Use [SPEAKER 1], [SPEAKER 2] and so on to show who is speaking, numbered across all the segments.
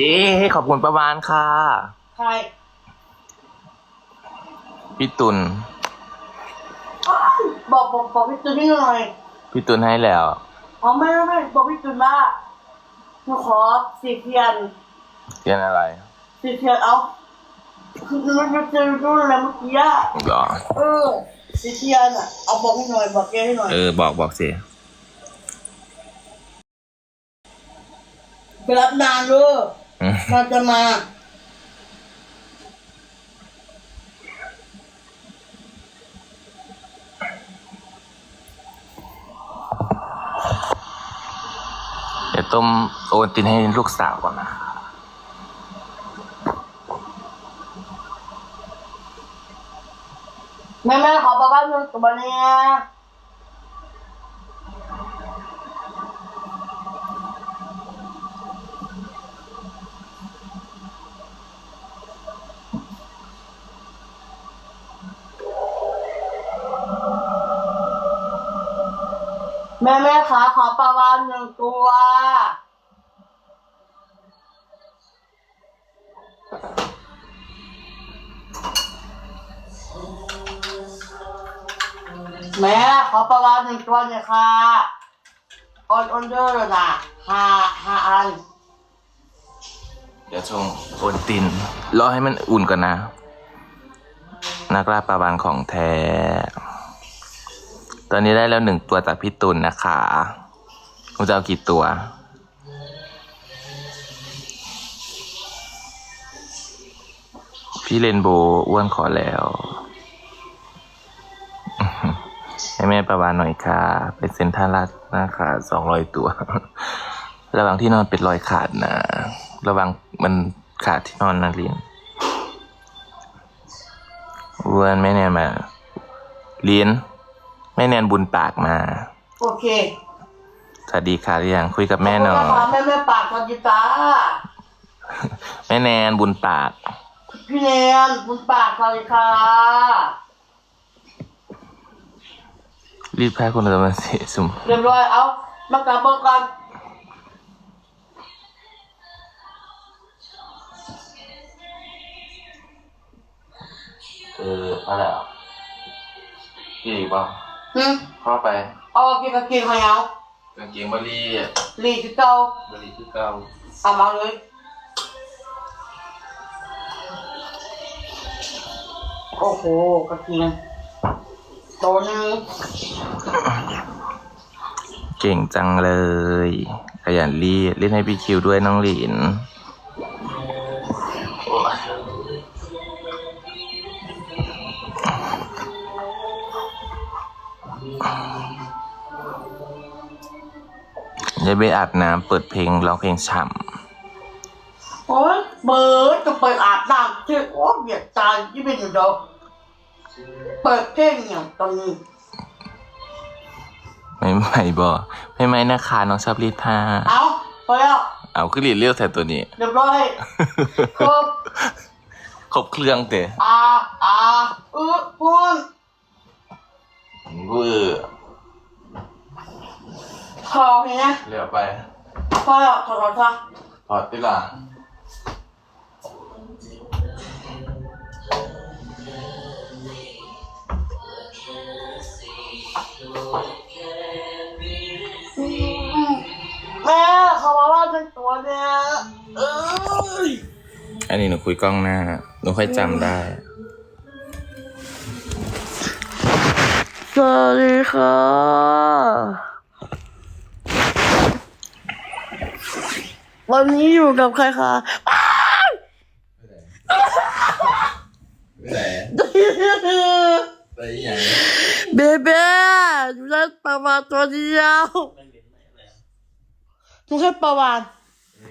[SPEAKER 1] เย้ขอบคุณประวานค่ะ
[SPEAKER 2] ใคร
[SPEAKER 1] พี่ตุล
[SPEAKER 2] บอกบอกบอกพี่จุนนี่หน่อย
[SPEAKER 1] พี่ตุลให้แล้ว
[SPEAKER 2] อ๋อไม่ไม่ไม่บอกพี่จุนว่าหนูขอสีเทียน
[SPEAKER 1] เรียนอะไร
[SPEAKER 2] สีเทียนเอาคือมันจะเจอรุ่นอะไรเมื่อกี้อะ
[SPEAKER 1] หรอ
[SPEAKER 2] เออสีเทียนอะเอาบอกให้หน่อยบอกแกให้หน่อย
[SPEAKER 1] เออบอกบอกสิ
[SPEAKER 2] ไปรับนานเลย
[SPEAKER 1] อื ม
[SPEAKER 2] นานจะมา
[SPEAKER 1] เดี๋ยวต้มโอนตินให้ลูกสาวก่อนนะ
[SPEAKER 2] แม่แม่ขอประบ้านหนึ่งตัวเนี้ย แม่แม่ขาขอปลาวานหนึ่งตัว แม่ขอปลาวานหนึ่งตัวเนี่ยค่ะออนออนเดอร์เลยนะห้าห้าอัน
[SPEAKER 1] เดี๋ยวชงโอนติน รอให้มันอุ่นก่อนนะ นักล่าปลาบานของแท้ ตอนนี้ได้แล้วหนึ่งตัวจากพี่ตุลนะคะคุณจะเอากี่ตัว พี่เรนโบว์อ้วนขอแล้ว ให้แม่ประวานหน่อยค่ะเป็นเซนทรัลลัดนะคะสองร้อยตัว ระวังที่นอนเป็นรอยขาดนะ ระวังมันขาดที่นอนนะเรียนอ้วนแม่แนนมาเรียน ม่แนนบุญปากมา
[SPEAKER 2] โอเค
[SPEAKER 1] สวัสดีค่ะหรือยังคุยกับแม่หน่อย
[SPEAKER 2] ขบคุณนะคะแม่แม่ปากสวัสดีจ้า
[SPEAKER 1] แม่แนนบุญปาก
[SPEAKER 2] พี่เนนบุญปากสวัสดีค่ะ
[SPEAKER 1] รีบพาคนเดินมาเสียสุม
[SPEAKER 2] เรียบร้อยเอามากลับเบิกก่อน
[SPEAKER 1] เอออะไรอะกี่อีกบ้าง
[SPEAKER 2] หืม
[SPEAKER 1] เข้าไป
[SPEAKER 2] เอากินกับกินให้เอา
[SPEAKER 1] กางเกงบาลีอะ
[SPEAKER 2] ลีคือเก่า
[SPEAKER 1] บาลีคือเก่า
[SPEAKER 2] เอามาเลยโอ้โหกระเทียมตัวหนึง
[SPEAKER 1] เก่งจังเลย ขยันรีดเล่นให้พี่คิวด้วยน้องหลิน อย่าไปอาบน้ำเปิดเพลงร้องเพลงฉ่
[SPEAKER 2] โอ้ยเบิร์ดจะเปิดอาบน้ำเชื่อโอ้เบียดตายยี่เป็นอยู่ดอกเปิดเพลงอย่างตอนนี้ำ
[SPEAKER 1] ไม่ไหวบอไม่ไหมนะคะน้องชอบรีดผ้า
[SPEAKER 2] เอาไปแล้ว
[SPEAKER 1] เอาขึ้นรีดเรียวใส่ตัวนี้
[SPEAKER 2] เรียบร้อยครบ
[SPEAKER 1] ครบเครื่องเตะ
[SPEAKER 2] อาอาอือพูน
[SPEAKER 1] เวอร์
[SPEAKER 2] พอเห็นไหม
[SPEAKER 1] เรียวไป
[SPEAKER 2] พอแล้วถอดถอดซะ
[SPEAKER 1] ถอดดีกว่า
[SPEAKER 2] แม่เขามาว่าเป็นตัวเนี่ยเอ้ย
[SPEAKER 1] อันนี้หนูคุยกล้องหน้า หนูค่อยจำได้
[SPEAKER 2] สวัสดีค่ะ วันนี้อยู่กับใครคะ
[SPEAKER 1] ไหนไปอย่าง
[SPEAKER 2] เบเบ้อยู่ได้ประมาณตัวเดียวหนูแค่ประมาณ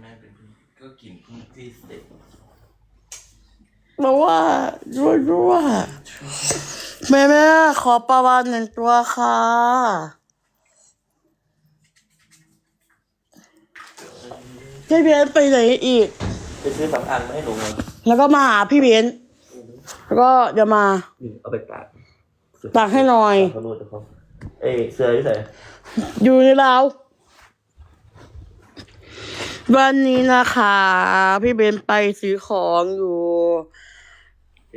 [SPEAKER 1] แม่เป็นก็กินพึ่งที่เสร็จ
[SPEAKER 2] บอกว่าด้วยด้วยแม่แม่ขอประมาณหนึ่งตัวค่ะ พี่เบนไปไหนอีก
[SPEAKER 3] ไปซื้อสองอันมาให้หนูไง
[SPEAKER 2] แล้วก็มาหาพี่เบนแล้วก็เดี๋ยวมา
[SPEAKER 3] นี่เอาไปตาก
[SPEAKER 2] ตักให้หน่อย
[SPEAKER 3] เขาโน้ตเขาเอ้ยเสื้อที่ใส่
[SPEAKER 2] อยู่ในเราววันนี้นะคะ พี่เบนไปซื้อของอยู่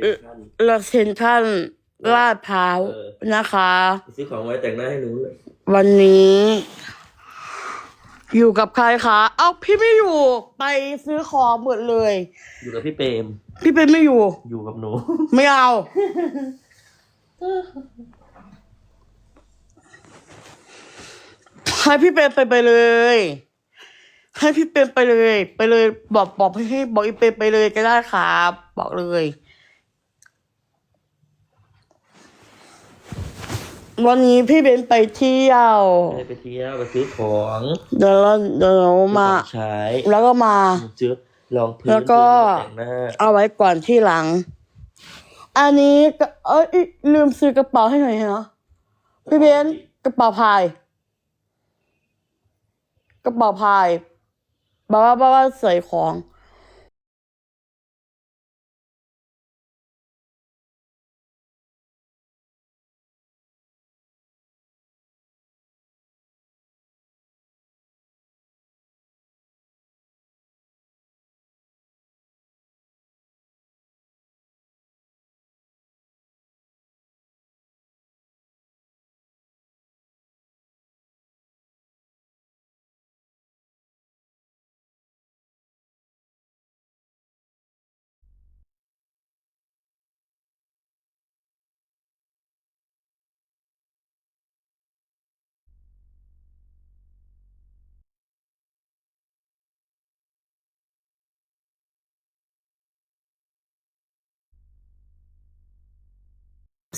[SPEAKER 2] เอ่อลาเซนทรันลาดพร้าวนะคะ
[SPEAKER 3] ซื้อของไว้แต่งหน้าให้หนูเลย
[SPEAKER 2] วันนี้ อยู่กับใครคะ เอ้าพี่ไม่อยู่ไปซื้อของหมดเลย
[SPEAKER 3] อยู่กับพี่เปรม
[SPEAKER 2] พี่เป็นไม่อยู่
[SPEAKER 3] อยู่กับหนู
[SPEAKER 2] ไม่เอา ให้พี่เป็นไปไปเลย ให้พี่เป็นไปเลย ไปเลย บอกบอกให้ให้บอกอีเป็นไปเลยก็ได้ครับ บอกเลย วันนี้พี่เบนไปเที่ยว
[SPEAKER 3] ให้ไปเที่ยวไปซื้อของ
[SPEAKER 2] เดี๋ยวเราเดี๋ยวเรามา
[SPEAKER 3] ซื้อของใช้
[SPEAKER 2] แล้วก็มา
[SPEAKER 3] ซื้อรองพื้น
[SPEAKER 2] แล้วก็
[SPEAKER 3] ซื้อแต่งหน้า
[SPEAKER 2] เอาไว้ก่อนที่หลัง อันนี้ก็เอ้ยลืมซื้อกระเป๋าให้หน่อยฮะพี่เบนกระเป๋าพาย กระเป๋าพายบอกว่าบอกว่าใส่ของ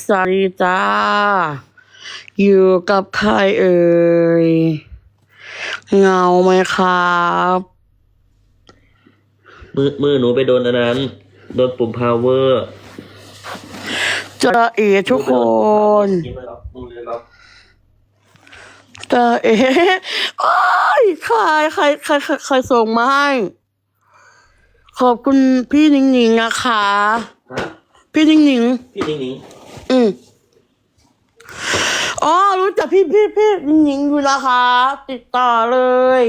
[SPEAKER 2] สวัสดีจ้า อยู่กับใครเอ่ยเหงาไหมครับ
[SPEAKER 3] มือมือหนูไปโดนอันนั้น โดนปุ่ม power
[SPEAKER 2] เจะเอทุกคน
[SPEAKER 3] กินเลยหรอมือเลยหรอ
[SPEAKER 2] เจะเอโอ้ยใครใครใครใครใครส่งมาให้ขอบคุณพี่หนิงหนิงนะคะ
[SPEAKER 3] ฮะ
[SPEAKER 2] พี่หนิงหนิง
[SPEAKER 3] พี่หนิงหนิง
[SPEAKER 2] อืมอ๋อรู้จักพี่พี่พี่หนิงหนิงอยู่นะคะติดต่อเลย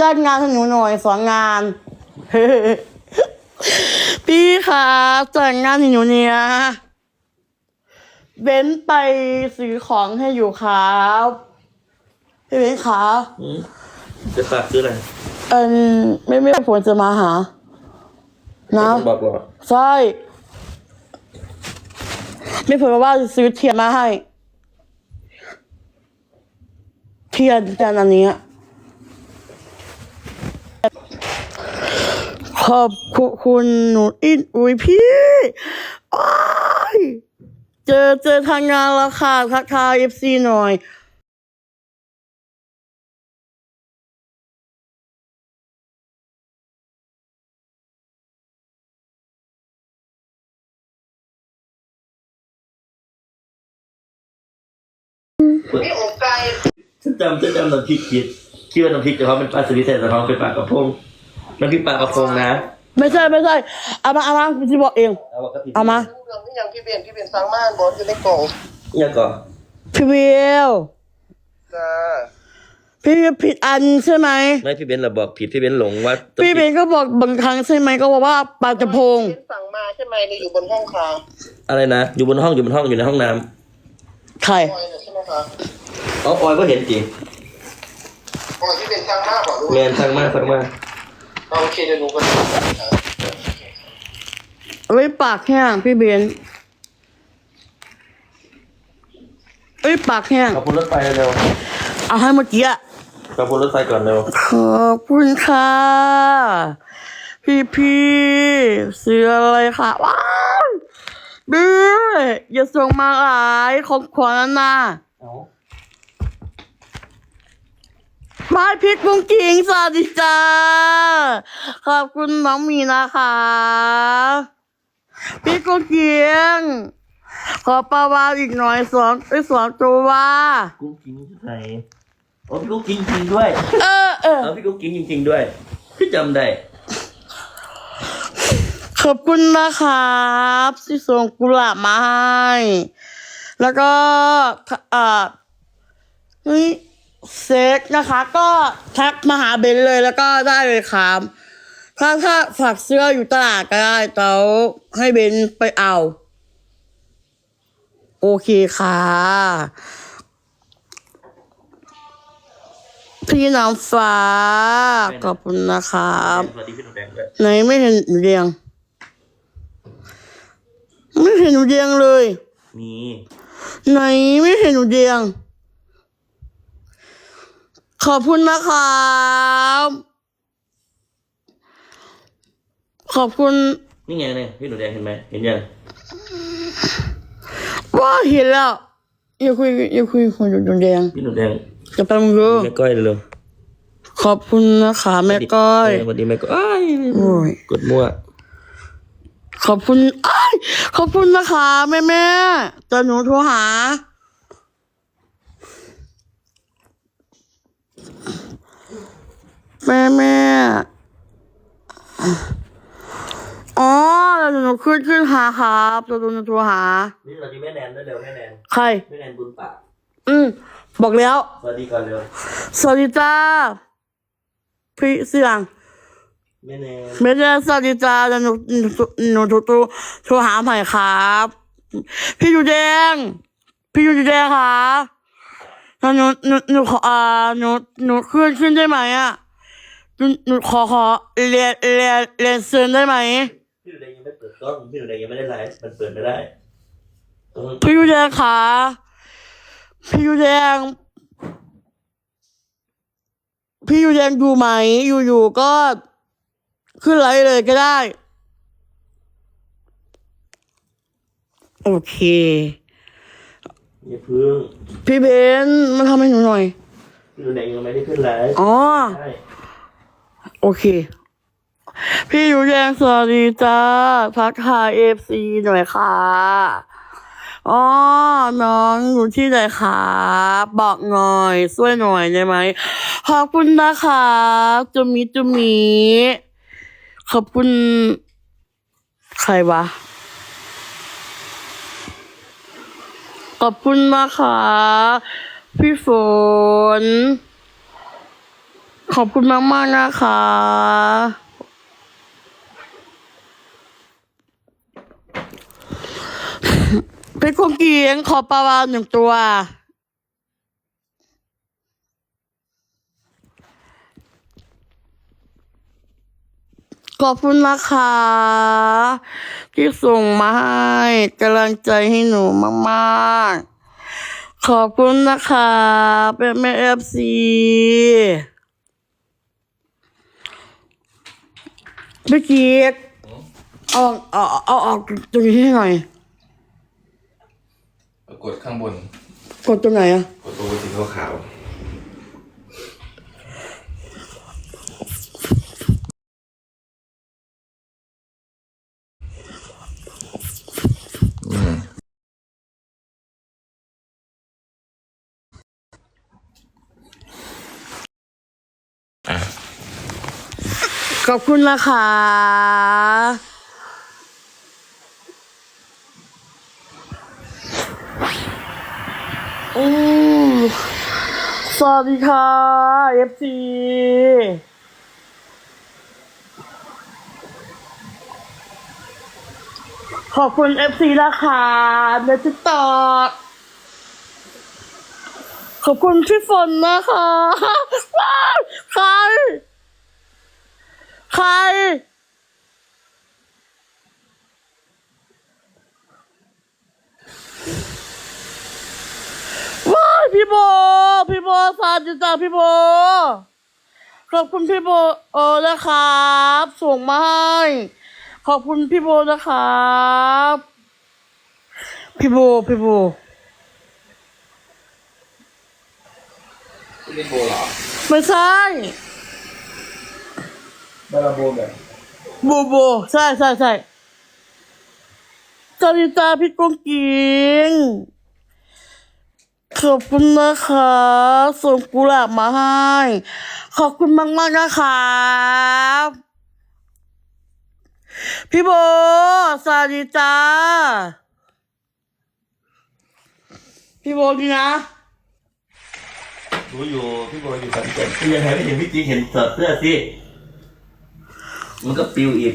[SPEAKER 2] จ้างงานให้หนูหน่อยสองงาน พี่คะจ้างงานให้หนูเนี่ยเบ้นไปซื้อของให้อยู่ครับพี่เบ้นคะ
[SPEAKER 3] หืมจะฝากซื้ออะไร
[SPEAKER 2] เอินไม่ไม่ผลจะมาหานะ
[SPEAKER 3] บอกหรอ
[SPEAKER 2] ใช่ ไม่ผลว่าซื้อเทียนมาให้ เทียนจานอันนี้ขอบคุณหนูอินอุ้ยพี่เจอเจอทางงานแล้วค่ะทักทายเอฟซีหน่อย
[SPEAKER 3] ฉันจำฉันจำน้ำพริกผิดคิดว่าน้ำพริกแต่เขาเป็นปลาสลิดแต่เขาเป็นปลากระพงน้ำพริกปลากระพงนะ
[SPEAKER 2] ไม่ใช่ไม่ใช่เอามาเอามาพี่บอกเอง
[SPEAKER 3] เอาปกติ
[SPEAKER 2] เอามา
[SPEAKER 4] รู้เรื่องที่ยังพี่เบนพี่เบนสร้างม่านบอสอยู่ในกล่อง
[SPEAKER 3] เนี่ยก่อน
[SPEAKER 2] พี่วิว
[SPEAKER 4] จ้า
[SPEAKER 2] พี่วิวผิดอันใช่ไหม
[SPEAKER 3] ไม่พี่เบนเราบอกผิดพี่เบนหลงว่า
[SPEAKER 2] พี่เบนก็บอกบางครั้งใช่ไหมก็บอกว่าปลากระพง
[SPEAKER 4] พี่เบนสั่งมาใช่ไหมเลยอยู่บนห้องคา
[SPEAKER 3] อะไรนะอยู่บนห้องอยู่บนห้องอยู่ในห้องน้
[SPEAKER 2] ไข่
[SPEAKER 4] ปอยเนี่ยใช่ไหมคะำ
[SPEAKER 3] อ๋อปอยก็เห็นจริง
[SPEAKER 4] ปอยพี่เบนสร้างม่านบอกรู้
[SPEAKER 3] แมนสั่งมากสั่งมาก
[SPEAKER 4] โอเคเดี๋ยวหนูก็จะ
[SPEAKER 2] เอาไว้ปากแห้งพี่เบนเอ้ยปากแห้ง
[SPEAKER 3] ขอบคุณรถไฟเร็ว
[SPEAKER 2] เอาให้เมื่อกี้อะ
[SPEAKER 3] ขอบคุณรถไฟก่อนเร็ว
[SPEAKER 2] ขอบคุณค่ะ พี่พี่เสื้ออะไรค่ะว้า วดื้ออย่าส่งมาหลายของขวัญนะ
[SPEAKER 3] เอา
[SPEAKER 2] พายพี่กุ้งกิ่งสวัสดีจ้าขอบคุณน้องหมีนะคะพี่กุ้งกิ่งขอปลาวานอีกหน่อยสองไอ้ยสองตัวว่า
[SPEAKER 3] กุ้งกิ้งใส่โอ้พี่กุ้งกิ้งจริงด้วย
[SPEAKER 2] เออเออ
[SPEAKER 3] เอาพี่กุ้งกิ้งจริง ๆ ด้วยพี่จำได้
[SPEAKER 2] ขอบคุณนะครับที่ส่งกุหลาบมาให้แล้วก็อ่าเฮ้ยเซ็กนะคะ ก็ทักมาหาเบนเลยแล้วก็ได้เลยครับถ้าถ้าฝากเสื้ออยู่ตลาดก็ได้เต้าให้เบนไปเอา โอเคค่ะ พี่น้ำฟ้าขอบคุณนะครับ
[SPEAKER 3] สวัสดีพี่หนูแดงด้วย
[SPEAKER 2] ไหนไม่เห็นหนูเรียง ไม่เห็นหนูเรียงเลย
[SPEAKER 3] มี
[SPEAKER 2] ไหนไม่เห็นหนูเรียงขอบคุณนะครับ ขอบคุณ
[SPEAKER 3] นี่ไงเนี่ยพี่หนูแดงเห็นไหมเห็นยัง
[SPEAKER 2] ว่าเห็นแล้วอย่าคุยอย่าคุยกับคนหนูแดง
[SPEAKER 3] พี่หนูแดง
[SPEAKER 2] จะไปมึงดู
[SPEAKER 3] แม่ก้อยเร็ว
[SPEAKER 2] ขอบคุณนะคะแม่ก้อย
[SPEAKER 3] เสวัสดีแม่ก้อยอ้าย
[SPEAKER 2] โอ้ย
[SPEAKER 3] กดมั่ว
[SPEAKER 2] ขอบคุณอ้ายขอบคุณนะคะแม่แม่จะหนูโทรหา แม่แม่อ๋อแล้วหนูขึ้นขึ้นหาครับจะหนูโทรหา
[SPEAKER 3] นี่สวัสดีแม่แนนด้วยเร็วแม่แนน
[SPEAKER 2] ใคร
[SPEAKER 3] แม่แนนบุญปาก
[SPEAKER 2] อืมบอกแล้ว
[SPEAKER 3] สวัสดีก่อนเร็ว
[SPEAKER 2] สวัสดีจ้าพี่เสียง
[SPEAKER 3] แม่แนน
[SPEAKER 2] ไม่ได้สวัสดีจ้าแล้วหนูหนูหนูโทรโทรโทรหาใหม่ครับ พี่ยูแดง พี่ยูแดงค่ะแล้วหนูหนูหนูขออ่าหนูหนูขึ้นขึ้นได้ไหมอะหนูหนูขอขอเรียนเรียนเรียนเซินได้ไหม
[SPEAKER 3] พี่หนูแดงยังไม่เปิดกล้อง พี่หนูแดงยังไม่ได้ไลฟ์มันเปิดไม่ได้ต้อง
[SPEAKER 2] พี่ยูแดงค่ะพี่ยูแดง พี่ยูแดงดูไหมอยู่อยู่ๆก็ ขึ้นไลฟ์เลยก็ได้ โอเค
[SPEAKER 3] อย่าพึ่ง
[SPEAKER 2] พี่เบนมาทำให้หนูหน่อย
[SPEAKER 3] พี่หนูแดงยังไม่ได้ขึ้นไลฟ์
[SPEAKER 2] อ๋อ
[SPEAKER 3] ใช่
[SPEAKER 2] โอเค พี่ยูแดงสวัสดีจ้าทักทายเอฟซีหน่อยค่ะ อ๋อ น้องอยู่ที่ไหนคะบอกหน่อย ช่วยหน่อยได้ไหม ขอบคุณนะคะ จุมิจุมิ ขอบคุณ ใครวะ ขอบคุณนะคะพี่ฝน ขอบคุณมากมากนะคะ เป็นคนเกียงขอปลาวาหนึ่งตัว ขอบคุณนะคะ ที่ส่งมาให้กำลังใจให้หนูมากๆ ขอบคุณนะคะเป็นแม่เอฟซีพี่เกียกเอาเอาเอาออกตรงนี้ให้หน่อย
[SPEAKER 1] กดข้างบน
[SPEAKER 2] กดตรงไหนอะ
[SPEAKER 1] กดตัวสีขาว
[SPEAKER 2] ขอบคุณนะคะ อืมสวัสดีค่ะเอฟซีขอบคุณเอฟซีนะคะในทิกตอกขอบคุณพี่ฝนนะคะว้าวใคร ใคร ว้ายพี่โบ พี่โบสวัสดีจ้าพี่โบ ขอบคุณพี่โบเออนะครับ ส่งมาให้ ขอบคุณพี่โบนะครับ พี่โบ พี่โบ
[SPEAKER 1] เล่นโบเหรอ
[SPEAKER 2] ไม่ใช่
[SPEAKER 3] บาราโบแบบ
[SPEAKER 2] โบโบ ใช่ใช่ใช่สวัสดีจ้าพี่กุ้งกิงขอบคุณนะคะส่งกุหลาบมาให้ ขอบคุณมากมากๆนะครับพี่โบสวัสดีจ้าพี่โบดีนะ
[SPEAKER 3] โบรู้อยู่พี่โบอยู่ขอนแก่นพี่ยังไงไม่เห็นพี่จีเห็นสอดเสื้อสิ มันก็ปิวอีก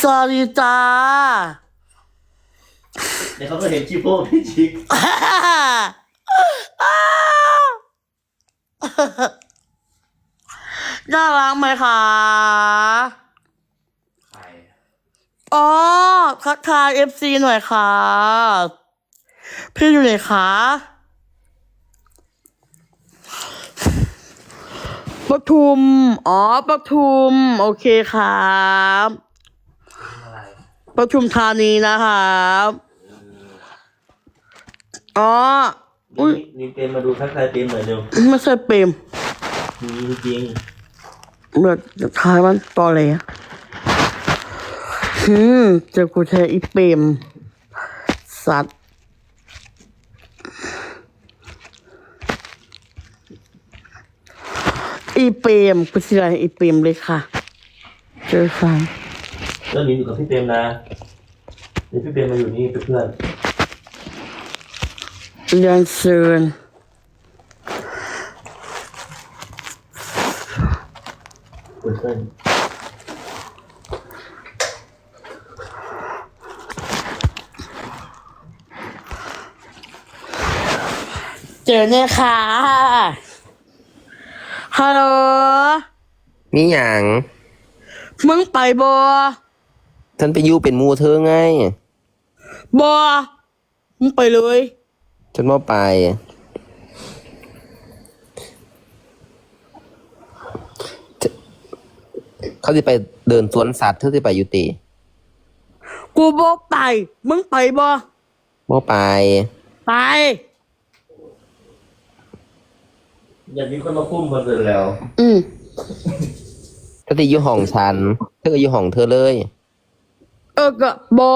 [SPEAKER 2] สวัสดีจ้า
[SPEAKER 3] เดี๋ยวเขาก็เห็นชิโป้พี่จี
[SPEAKER 2] น่ารักไหมคะ
[SPEAKER 1] ใคร
[SPEAKER 2] อ๋อทักทายเอฟซีหน่อยค่ะ พี่อยู่ไหนคะ ปทุม อ๋อปทุม โอเคครับ
[SPEAKER 1] อะไร
[SPEAKER 2] ปทุมธานีนะครับ อ๋อ อุ้ย
[SPEAKER 3] นี่เปรมมาดูทักทายเปรมหน่อยเร็ว
[SPEAKER 2] ไม่ใช่เปรม
[SPEAKER 3] มีจริง
[SPEAKER 2] เบิดทายมันตอเลยอะอืมเจอกูแทอีเปรมสัตว์ อีเปรมกูสิไรอีเปรมเลยค่ะ เจอฟัง
[SPEAKER 3] ๆแล้วหนิงอยู่กับพี่เปรมนะเดี๋ยวพี่เปรมมาอยู่นี่เป็นเพื่อน
[SPEAKER 2] เรียนเชิญ
[SPEAKER 3] เป็นเพื่อน
[SPEAKER 2] เจอเนี่ยค่ะ ฮัลโหล
[SPEAKER 5] นี่อย่าง
[SPEAKER 2] มึงไปบอ
[SPEAKER 5] ท่านไปอยู่เป็นหมูเธอไง
[SPEAKER 2] บอมึงไปเลย
[SPEAKER 5] ฉันว่าไป เขาจะไปเดินสวนสัตว์เธอจะไปอยู่ตี
[SPEAKER 2] กูบอกไป มึงไปบอ
[SPEAKER 5] ว่าไป
[SPEAKER 2] ไป
[SPEAKER 3] อย่างนี้คนมาคุ้มมาเสร็จแล้ว
[SPEAKER 2] อืม
[SPEAKER 5] ถ้าจะอยู่ห้องฉันเธอก็อยู่ห้องเธอเลย
[SPEAKER 2] เออก็บอ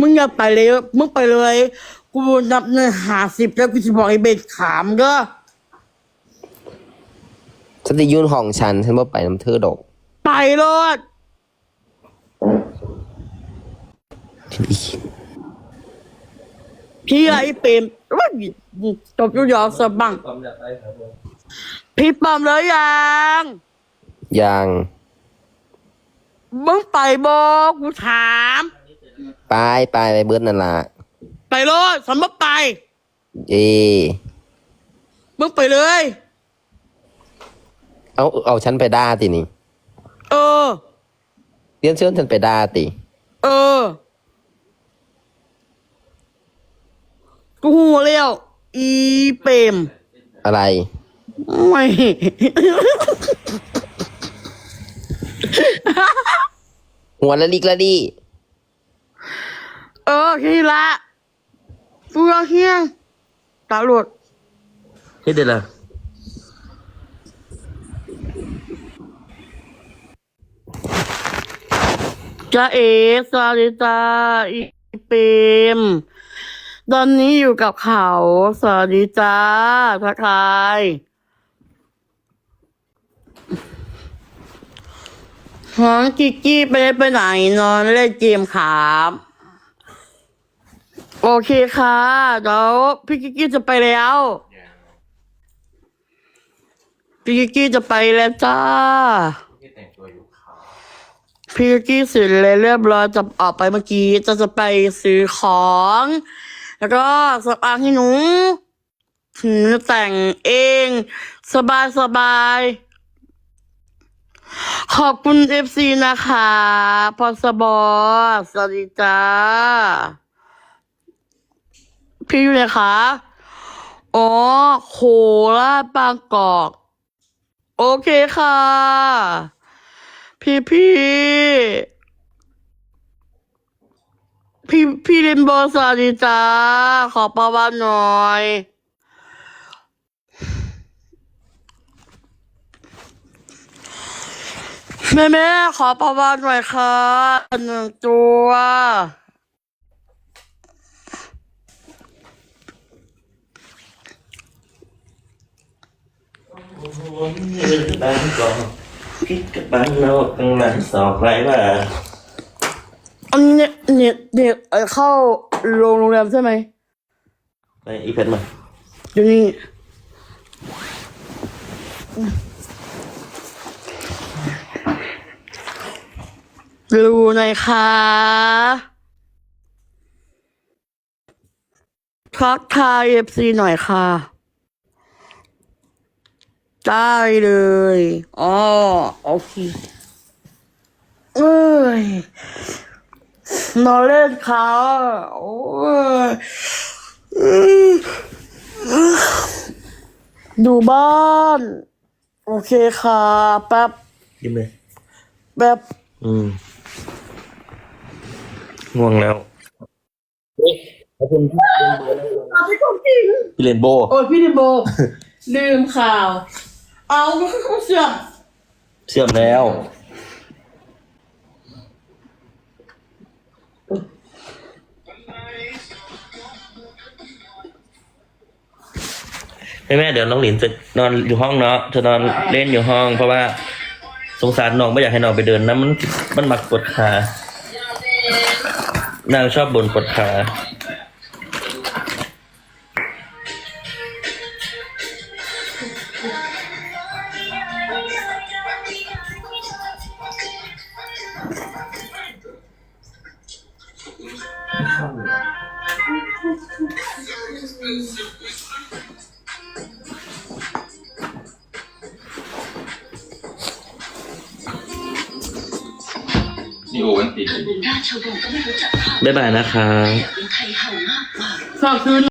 [SPEAKER 2] มึงอย่าไปเลยมึงไปเลย กูนับหนึ่งหาสิบแล้วกูจะบอกไอ้เบสขามก็
[SPEAKER 5] ฉันจะอยุ่ห้องฉันฉันว่าไปน้ำเธอดอก
[SPEAKER 2] ไปรอด
[SPEAKER 5] ฉันอี
[SPEAKER 2] พี่ไอ้เปรมว่าจบอยุยอสบัง
[SPEAKER 3] ความอยากไปครับผม
[SPEAKER 2] พี่ปอมเลยยัง
[SPEAKER 5] ยัง
[SPEAKER 2] มึงไปบอกกูถาม
[SPEAKER 5] ไปไปไปเบิร์ดนั่นละ
[SPEAKER 2] ไปรอดสมมติไป
[SPEAKER 5] เอ
[SPEAKER 2] มึงไปเลย
[SPEAKER 5] เอาเอาฉันไปด่าตินี่
[SPEAKER 2] เออ
[SPEAKER 5] เรียนเชิญฉันไปด่าติ
[SPEAKER 2] เออ กูหัวเลี้ยวอีเปรม
[SPEAKER 5] อะไร
[SPEAKER 2] ไม่
[SPEAKER 5] หัวละลิกละดิ
[SPEAKER 2] เออทีละกูรอเฮียงตาหลวด
[SPEAKER 3] เฮ้ยเดี๋ยวละ
[SPEAKER 2] จ้าเอสวัสดีจ้าอีเปรม ตอนนี้อยู่กับเขา สวัสดีจ้าทักทายน้องกิกกี้ไปได้ไปไหนนอนเล่นเกมครับโอเคค่ะเดี๋ยวพี่กิกกี้จะไปแล้วพี่กิกกี้จะไปแล้วจ้า
[SPEAKER 1] ที่แต่งตัวอยู่เขา
[SPEAKER 2] พี่กิกกี้เสร็จเลยเรียบร้อยจะออกไปเมื่อกี้จะจะไปซื้อของ แล้วก็สปางให้หนูหนูแต่งเอง สบายสบายขอบคุณเอฟซีนะคะพอสบอสวัสดีจ้า พี่อยู่ไหนคะ อ๋อ โคราชบางกอก โอเคค่ะ พี่พี่ พี่พี่เรนโบว์สวัสดีจ้าขอประวัติหน่อย แม่แม่ขอประวัติหน่อยค่ะหนึ่งตัว
[SPEAKER 3] บางกอกคิดกับบังนอกกลางหลังสอกไรว่า
[SPEAKER 2] อันนี้ เนี่ยเนี่ยเนี่ยเอ่อเข้าโรงโรงแรมใช่ไหม
[SPEAKER 3] ไปอีเพชรมา
[SPEAKER 2] อยู่นี่ดูหน่อยค่ะทักทายเอฟซีหน่อยค่ะ ได้เลยอ๋อโอเคเอ้ย นอนเล่นค่ะโอ้ยดูบ้าน โอเคค่ะ แป๊บ
[SPEAKER 3] ยิ้มเลย
[SPEAKER 2] แป๊บ
[SPEAKER 3] อืมง่วงแล้วขอบคุณพี่
[SPEAKER 2] พี่คนจริง
[SPEAKER 3] พี่เรนโบว์
[SPEAKER 2] โอ้ยพี่ดิโบ ลืมข่าว เอาเสื่อม
[SPEAKER 3] เชื่อมแล้ว แม่เดี๋ยวน้องหลินจะนอนอยู่ห้องเนาะจะนอนเล่นอยู่ห้อง เพราะว่าสงสารน้องไม่อยากให้น้องไปเดินนะมันมันมักปวดขานางชอบบ่นปวดขาายบายนะคะ
[SPEAKER 2] ฝากซื้อ